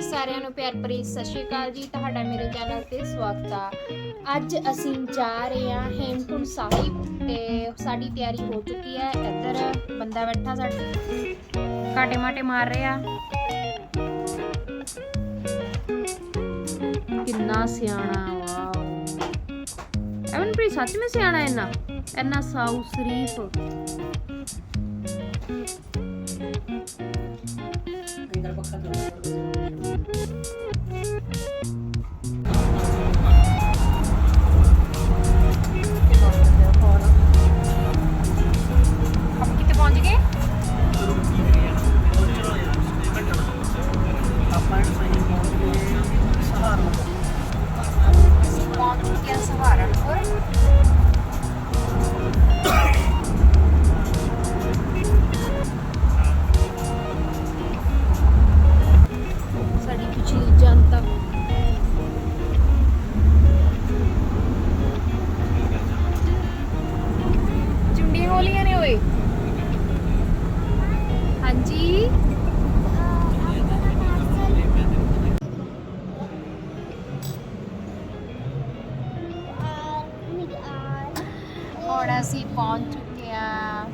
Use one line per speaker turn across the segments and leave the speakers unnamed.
ਸਾਰਿਆਂ ਨੂੰ ਪਿਆਰ ਭਰੀ ਸਤਿ ਸ਼੍ਰੀ ਅਕਾਲ ਜੀ, ਤੁਹਾਡਾ ਮੇਰੇ ਚੈਨਲ ਤੇ ਸਵਾਗਤ ਆ। ਅੱਜ ਅਸੀਂ ਜਾ ਰਹੇ ਹਾਂ ਹੇਮਕੁੰਟ ਸਾਹਿਬ ਤੇ ਸਾਡੀ ਤਿਆਰੀ ਹੋ ਚੁੱਕੀ ਹੈ। ਇੱਧਰ ਬੰਦਾ ਬੈਠਾ ਸਾਡਾ ਕਾਟੇ ਮਾਟੇ ਮਾਰ ਰਿਹਾ। ਕਿੰਨਾ ਸਿਆਣਾ ਵਾਓ ਐਵਨ ਪ੍ਰੀ ਸੱਚ ਵਿੱਚ ਸਿਆਣਾ ਇੰਨਾ? ਇੰਨਾ ਸਾਊ, ਸ਼ਰੀਫ। ਸਾਡੀ ਪਿਛਲੀ ਜਨਤਾ ਅਸੀਂ ਪਹੁੰਚ ਚੁੱਕੇ ਆ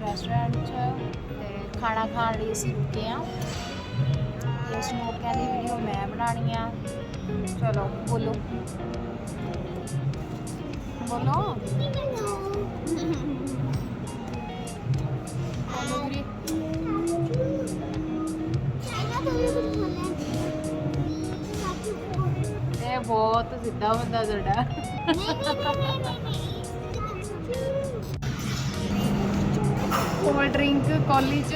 ਰੈਸਟੋਰੈਂਟ 'ਚ ਤੇ ਖਾਣਾ ਖਾਣ ਲਈ ਅਸੀਂ ਰੁਕੇ ਆ ਇਸ ਸਮੋਕਿਆਂ ਦੀ ਵੀਡੀਓ ਮੈਂ ਬਣਾਣੀ ਆ। ਚਲੋ, ਬੋਲੋ। ਬੋਲੋ। ਬੋਲੋ ਵੀਰੇ। ਇਹ ਬਹੁਤ ਸਿੱਧਾ ਬੰਦਾ ਤੁਹਾਡਾ। ਕੋਲਡ ਡਰਿੰਕ ਕਾਲਜ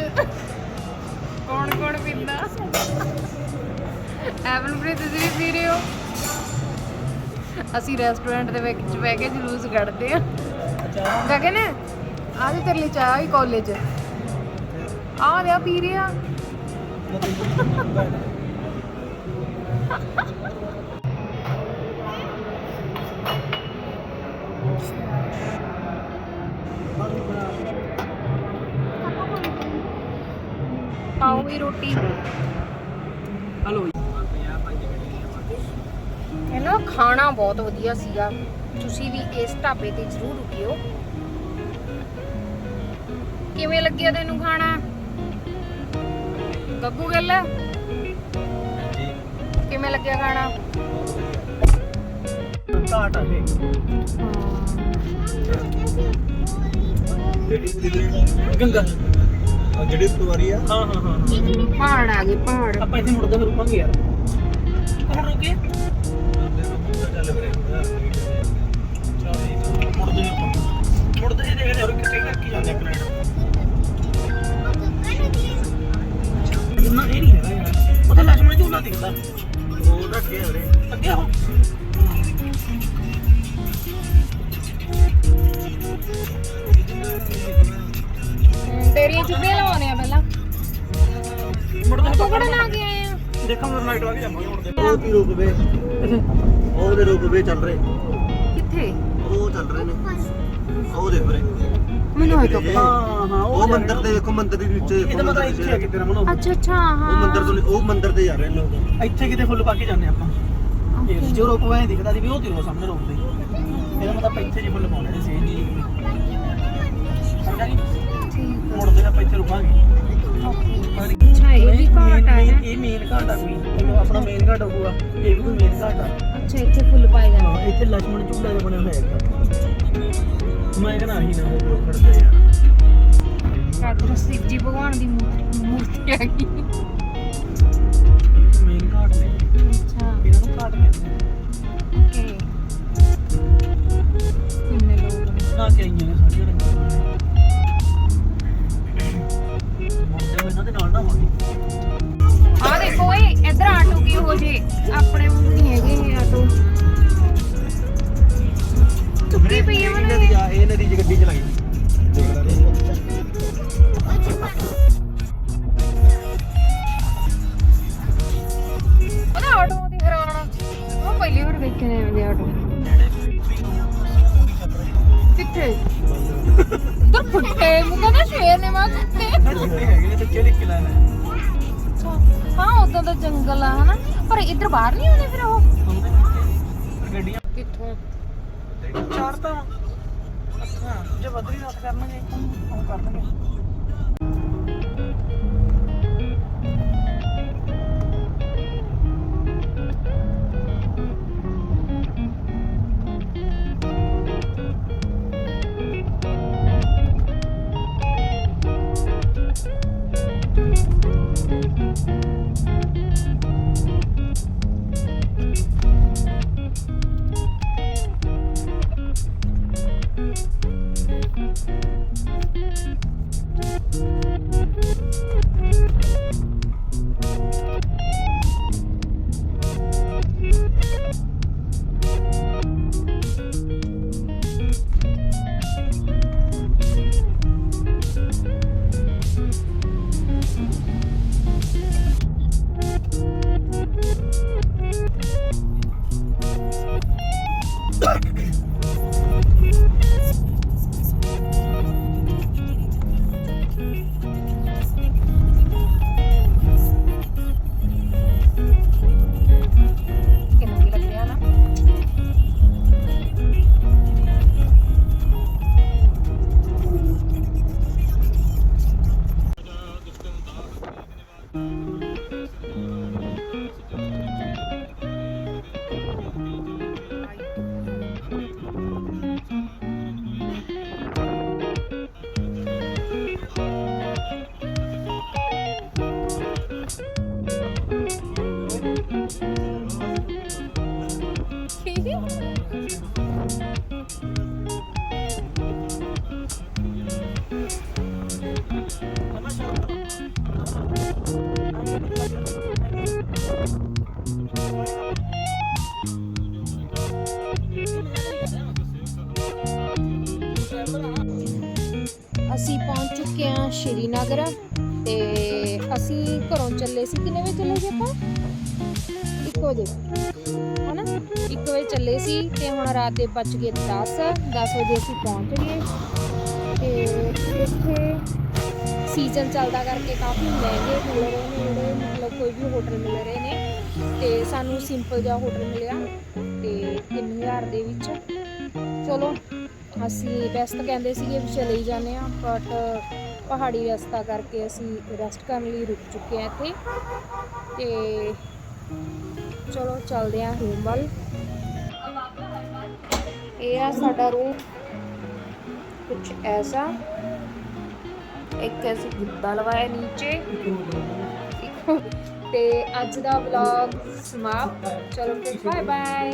ਕੌਣ ਕੌਣ ਪੀਂਦਾ? ਐਵਨਪ੍ਰੀਤ, ਤੁਸੀਂ ਵੀ ਪੀ ਰਹੇ ਹੋ? ਅਸੀਂ ਰੈਸਟੋਰੈਂਟ ਦੇ ਵਿੱਚ ਬਹਿ ਕੇ ਜਲੂਸ ਕੱਢਦੇ ਆ ਗਗਨ ਆ ਜੀ ਤੇਰੇ ਲਈ ਚਾਹ ਹੀ ਕਾਲਜ ਆ ਲਿਆ, ਪੀ ਰਿਹਾ ਨਾ ਖਾਣਾ ਬਹੁਤ ਵਧੀਆ ਸੀਗਾ ਤੁਸੀਂ ਵੀ ਇਸ ਢਾਬੇ ਤੇ ਜ਼ਰੂਰ ਰੁਕਿਓ। ਕਿਵੇਂ ਲੱਗਿਆ ਤੈਨੂੰ ਖਾਣਾ? ਗੱਗੂ ਗੱਲ? ਕਿਵੇਂ ਲੱਗਿਆ ਖਾਣਾ?
ਘਾਟ ਆ ਇਹ ਗੰਗਾ
ਜਿਹੜੀ ਸਵਾਰੀ ਆ।
ਹਾਂ ਹਾਂ ਹਾਂ
ਪਹਾੜ ਆ ਗਏ ਪਹਾੜ।
ਆਪਾਂ ਇੱਥੇ ਮੁੜਦੇ ਫਿਰ ਰੁਕਾਂਗੇ ਯਾਰ। ਕਿੱਥੇ ਰੱਖੀ ਜਾਂਦੇ ਪਲੇਟ ਨਾ ਇਹ ਨਹੀਂ ਹੈਗਾ ਯਾਰ ਉਹਦਾ ਲక్ష్ਮਣ ਝੂਲਾ ਦਿਖਦਾ
ਉਹ ਰੱਖਿਆ ਹੋਰੇ
ਅੱਗੇ ਹੋ
ਤੇਰੀਆਂ ਚੁੱਭੀਆਂ ਲਵਾਉਣੇ ਆ ਪਹਿਲਾਂ
ਮੁੜ
ਤੈਨੂੰ ਪਕੜ ਲਾ ਕੇ ਆਏ ਆ?
ਦੇਖਾਂ ਮੈਂ ਲਾਈਟ ਲਾ ਕੇ ਜਾਵਾਂਗੇ ਹੁਣ ਤੇ
ਉਹ ਕੀ ਰੁਕਵੇ ਉਹ ਦੇ ਰੁਕਵੇ ਚੱਲ ਰਹੇ।
ਕਿੱਥੇ?
ਉਹ ਚੱਲ ਰਹੇ ਨੇ। ਉਹ ਦੇ ਪਰੇ
ਮੈਨੂੰ
ਇਹ ਤਾਂ
ਹਾਂ ਹਾਂ
ਉਹ ਮੰਦਿਰ ਤੇ ਦੇਖੋ ਮੰਦਿਰ ਦੇ ਵਿੱਚ ਦੇਖੋ
ਇਹਦਾ ਮਤਲਬ
ਮੰਦਿਰ
ਇੱਥੇ ਆ ਕਿਤੇ ਨਾ।
ਮਨੋ ਅੱਛਾ ਅੱਛਾ ਹਾਂ
ਉਹ ਮੰਦਿਰ ਤੋਂ ਨਹੀਂ- ਉਹ ਮੰਦਿਰ ਤੇ ਜਾ ਰਹੇ ਨੇ ਲੋਕ
ਇੱਥੇ ਕਿਤੇ ਫੁੱਲ ਪਾ ਕੇ ਜਾਂਦੇ ਆਪਾਂ। ਇਹ
Okay.
ਜੋ ਰੋਪ ਵਾਏ ਦਿਖਦਾ ਸੀ ਵੀ ਉਹ ਤੇਰੇ ਸਾਹਮਣੇ ਰੋਪ ਦੇ ਇਹਦਾ ਮਤਲਬ ਆਪਾਂ ਇੱਥੇ ਜੇ ਫੁੱਲ ਪਾਉਣੇ ਨੇ ਸੇਮ ਜੀ ਸਮਝਾ ਗਈ
ਠੀਕ
ਮੋੜਦੇ ਆਪਾਂ ਇੱਥੇ ਰੁਕਾਂਗੇ।
ਪਤਾ ਨੀ- ਅੱਛਾ ਇਹ ਵੀ ਘਾਟ ਆ ਨਾ।
ਇਹ ਮੇਨ ਘਾਟ ਆ ਕੋਈ। ਇਹ ਆਪਣਾ ਮੇਨ ਘਾਟ ਹੋਊਗਾ। ਇਹ ਵੀ ਕੋਈ ਮੇਨ ਘਾਟ ਆ।
ਅੱਛਾ ਇੱਥੇ ਫੁੱਲ ਪਾਏ ਜਾਂਦੇ
ਹਾਂ, ਇੱਥੇ ਲక్ష్మణ ਝੂਲਾ ਜਿਹਾ ਬਣਿਆ ਹੋਇਆ ਹੈ ਮੈਂ ਕਹਿੰਦਾ ਆਹੀ ਨਾ ਹੋ ਖੜਦੇ ਯਾਰ
ਰਾਤਰ ਸ਼ਿਵ ਜੀ ਭਗਵਾਨ ਦੀ ਮੂਰਤੀ ਮੂਰਤੀ ਆ ਗਈ
ਮੇਨ ਘਾਟ ਨੇ।
ਅੱਛਾ। ਉਹ ਪਹਿਲੀ ਵਾਰ ਕਿੱਥੇ? ਉਧਰ ਫੁੱਟੇ ਮੁਕਾ ਸ਼ੇਰ ਨੇ ਮਾਰ ਕੁੱਤੇ
ਹੈਗੇ ਤੇ ਕਿਹੜੇ ਕਿਲਾ ਨੇ
ਹਾਂ, ਉਧਰ ਉਦੋਂ ਤਾਂ ਜੰਗਲ ਆ, ਹਨਾ? ਪਰ ਇੱਧਰ ਬਾਹਰ ਨਹੀਂ ਆਉਂਦੇ ਫਿਰ ਉਹ?
ਗੱਡੀਆਂ
ਕਿੱਥੋਂ?
ਚਾਰ ਤਾਂ। ਅੱਛਾ, ਜੇ ਬਦਰੀਨਾਥ ਕਰਨਗੇ ਉਹ ਕਰਨਗੇ।
ਅਸੀਂ ਪਹੁੰਚ ਚੁੱਕੇ ਹਾਂ ਸ਼੍ਰੀਨਗਰ ਤੇ ਅਸੀਂ ਘਰੋਂ ਚੱਲੇ ਸੀ ਕਿੰਨੇ ਵਜੇ ਚੱਲੇ ਸੀ ਆਪਾਂ 1 ਵਜੇ ਹਨਾ 1 ਵਜੇ ਚੱਲੇ ਸੀ ਤੇ ਹੁਣ ਰਾਤ ਦੇ ਵੱਜ ਗਏ 10 10 ਵਜੇ ਅਸੀਂ ਪਹੁੰਚ ਗਏ। ਤੇ ਇੱਥੇ ਸੀਜ਼ਨ ਚੱਲਦਾ ਕਰਕੇ ਕਾਫੀ ਮਹਿੰਗੇ ਮਿਲ ਰਹੇ ਨੇ ਜਿਹੜੇ ਮਤਲਬ ਕੋਈ ਵੀ ਹੋਟਲ ਮਿਲ ਰਹੇ ਨੇ। ਤੇ ਸਾਨੂੰ ਸਿੰਪਲ ਜਿਹਾ ਹੋਟਲ ਮਿਲਿਆ ਤੇ 3000 ਦੇ ਵਿੱਚ। ਚਲੋ, ਅਸੀਂ ਵੈਸੇ ਤਾਂ ਕਹਿੰਦੇ ਸੀਗੇ ਵੀ ਚਲੇ ਹੀ ਜਾਂਦੇ ਆ ਬਟ ਪਹਾੜੀ ਰਸਤਾ ਕਰਕੇ ਅਸੀਂ ਰੈਸਟ ਕਰਨ ਲਈ ਰੁਕ ਚੁੱਕੇ ਆ ਇੱਥੇ। ਤੇ ਚਲੋ, ਚੱਲਦੇ ਆ ਰੂਮ ਵੱਲ ਇਹ ਆ ਸਾਡਾ ਰੂਮ ਕੁਝ ਐਸਾ। ਇੱਕ ਐਸੀ ਗੁੱਦਾ ਲਵਾਇਆ ਨੀਚੇ। ਤੇ ਅੱਜ ਦਾ ਵਲੌਗ ਸਮਾਪਤ। ਚਲੋ ਫਿਰ ਬਾਏ ਬਾਏ